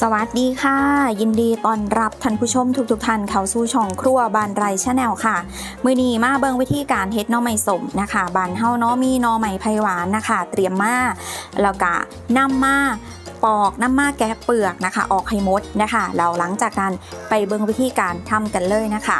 สวัสดีค่ะ ยินดีต้อนรับท่านผู้ชมทุกๆท่านเข้าสู่ช่องครัวบานไรชาแนลค่ะ มือนีมาเบิ่งวิธีการเฮ็ดนอไม้สมนะคะบานเฮาเนาะมีนอไม้ไผ่หวานนะคะ เตรียมมาแล้วก็นำมาปอกน้ำมาแกะเปลือกนะคะ ออกให้หมดนะคะ เราหลังจากนั้นไปเบิ่งวิธีการทำกันเลยนะคะ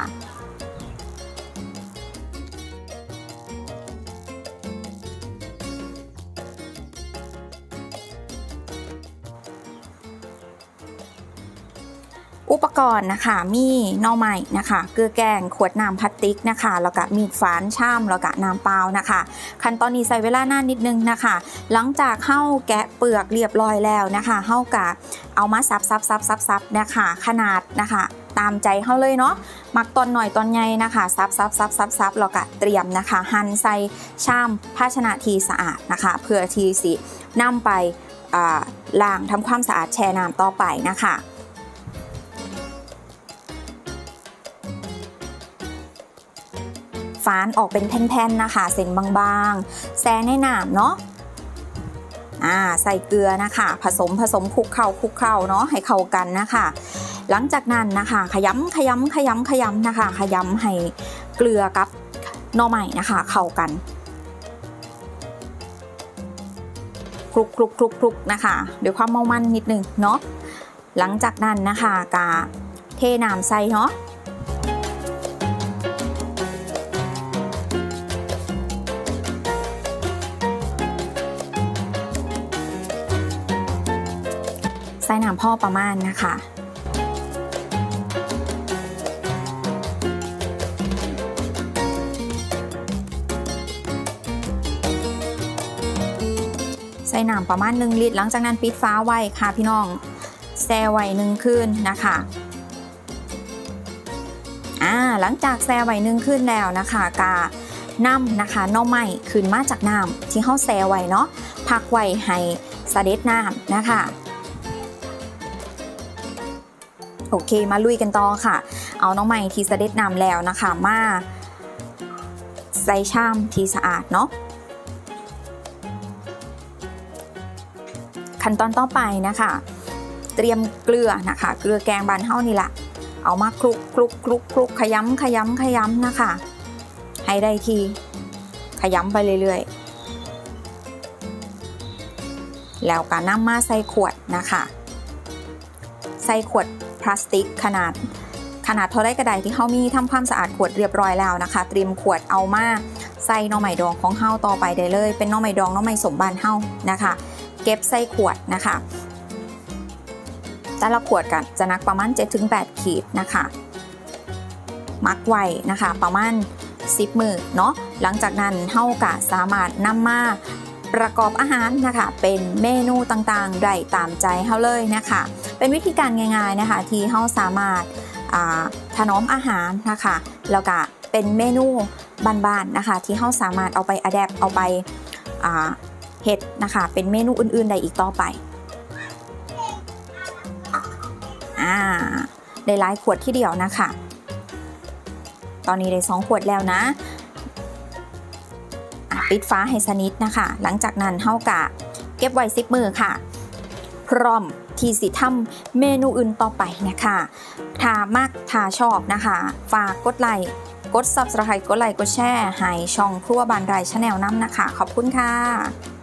อุปกรณ์นะคะมีน่อไม้นะคะเกลือแกงขวดน้ำพลาสติกนะคะแล้วก็มีดฝานช่ามแล้วก็น้ำเปล่านะคะ ขั้นตอนนี้ใส่เวลานานนิดนึงนะคะ หลังจากเข้าแกะเปลือกเรียบร้อยแล้วนะคะเข้ากะเอามาซับซับซับซับซับนะคะขนาดนะคะตามใจเข้าเลยเนาะมักตอนหน่อยตอนใหญ่นะคะซับซับซับซับซับแล้วก็เตรียมนะคะหั่นใส่ชามภาชนะทีสะอาดนะคะ เพื่อทีสินำไปอ่าล้างทำความสะอาดแช่น้ำต่อไปนะคะ ฝานออกเป็นแผ่นๆนะคะ เส้นบางๆ แซะในน้ำเนาะอ่าใส่เกลือนะคะ ผสมผสมคลุกเข้าคลุกเข้าเนาะให้เข้ากันนะคะ หลังจากนั้นนะคะ ขยำขยำขยำขยำนะคะ ขยำให้เกลือกับหน่อไม้นะคะ เข้ากันคลุกคลุกคลุกคลุกนะคะด้วยความเมามันนิดนึงเนาะหลังจากนั้นนะคะกาเทน้ำใส่เนาะ ใส่น้ำพ่อประมาณนะคะ ใส่น้ำประมาณ 1 ลิตร หลังจากนั้นปิดฟ้าไว้ค่ะพี่น้องแช่ไว้หนึ่งคืนนะคะอ่าหลังจากแช่ไว้หนึ่งคืนแล้วนะคะกาน้ำนะคะน่อไม้ขึ้นมาจากน้ำที่เขาแช่ไว้เนาะพักไว้ให้สะเด็จน้ำนะคะ โอเคมาลุยกันต่อค่ะ เอาน้องใหม่ที่เสด็จนำแล้วนะคะมาใส่ชามที่สะอาดเนาะขั้นตอนต่อไปนะคะ เตรียมเกลือนะคะ เกลือแกงบานเฮ้านี่แหละ เอามาคลุกคลุกคลุกคลุกขยำขยำขยำนะคะ ให้ได้ที ขยำไปเรื่อยๆ แล้วก็นำมาใส่ขวดนะคะ ใส่ขวด พลาสติกขนาด ขนาดเท่าไรกระไดที่เขามีทำความสะอาดขวดเรียบร้อยแล้วนะคะ เตรียมขวดเอามาใส่น่อไม้ดองของเฮาต่อไปได้เลย เป็นน่อไม้ดองน่อไม้สมบานเฮานะคะ เก็บใส่ขวดนะคะ แต่ละขวดกันจะนักประมาณ 7-8 ขีดนะคะ มักไว้นะคะประมาณ10มือเนาะหลังจากนั้นเฮากะสามารถนำมา ประกอบอาหารนะคะ เป็นเมนูต่างๆ ได้ตามใจเฮาเลยนะคะ เป็นวิธีการง่ายๆนะคะที่เฮาสามารถถนอมอาหารนะคะแล้วก็เป็นเมนูบ้านๆนะคะ ที่เฮาสามารถเอาไปอัดแอปเอาไปเฮ็ดนะคะ เป็นเมนูอื่นๆได้อีกต่อไปอ่าได้หลายขวดที่เดียวนะคะ ตอนนี้ได้ 2 ขวดแล้วนะ ปิดฟ้าให้สนิทนะคะ หลังจากนั้นเฮากะเก็บไว้ซิปมือค่ะ พร้อมที่สิทำเมนูอื่นต่อไปนะคะถ้ามากถ้าชอบนะคะ ฝากกดไลค์กด subscribe กดไลค์กดแชร์ให้ช่องครัวบานไรชาแนลน้ำนะคะ ขอบคุณค่ะ